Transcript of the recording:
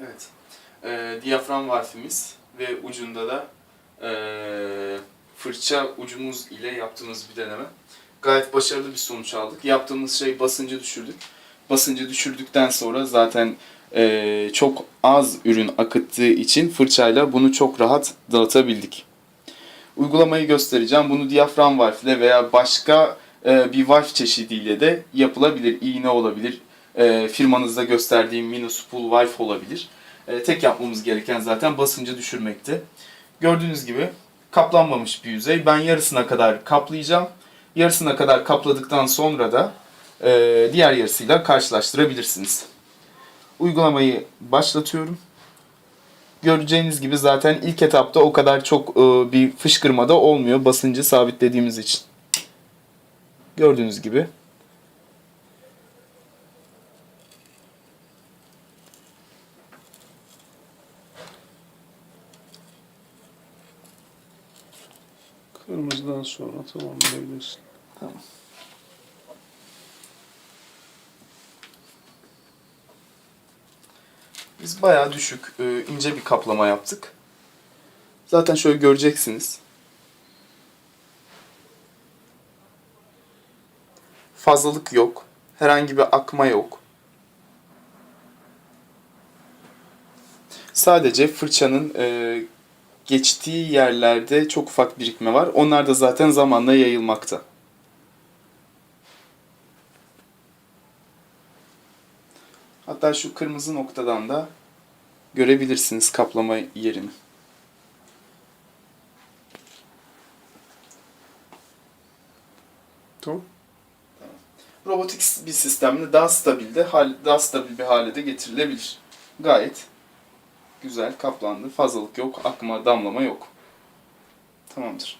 Evet. Ee, diyafram valfimiz ve ucunda da ee, fırça ucumuz ile yaptığımız bir deneme. Gayet başarılı bir sonuç aldık. Yaptığımız şey basıncı düşürdük. Basıncı düşürdükten sonra zaten ee, çok az ürün akıttığı için fırçayla bunu çok rahat dağıtabildik. Uygulamayı göstereceğim. Bunu diyafram valfle veya başka ee, bir valf çeşidiyle de yapılabilir. İğne olabilir. Ee, firmanızda gösterdiğim mini spool valf olabilir. Ee, tek yapmamız gereken zaten basıncı düşürmekti. Gördüğünüz gibi kaplanmamış bir yüzey. Ben yarısına kadar kaplayacağım. Yarısına kadar kapladıktan sonra da e, diğer yarısıyla karşılaştırabilirsiniz. Uygulamayı başlatıyorum. Göreceğiniz gibi zaten ilk etapta o kadar çok e, bir fışkırma da olmuyor basıncı sabitlediğimiz için. Gördüğünüz gibi. Kırmızıdan sonra tamamlayabilirsin. Tamam. Biz bayağı düşük, e, ince bir kaplama yaptık. Zaten şöyle göreceksiniz. Fazlalık yok. Herhangi bir akma yok. Sadece fırçanın e, geçtiği yerlerde çok ufak birikme var. Onlar da zaten zamanla yayılmakta. Hatta şu kırmızı noktadan da görebilirsiniz kaplama yerini. Tamam. Robotik bir sistemle daha stabil de hal, daha stabil bir hale de getirilebilir. Gayet güzel kaplandı. Fazlalık yok, akma, damlama yok. Tamamdır.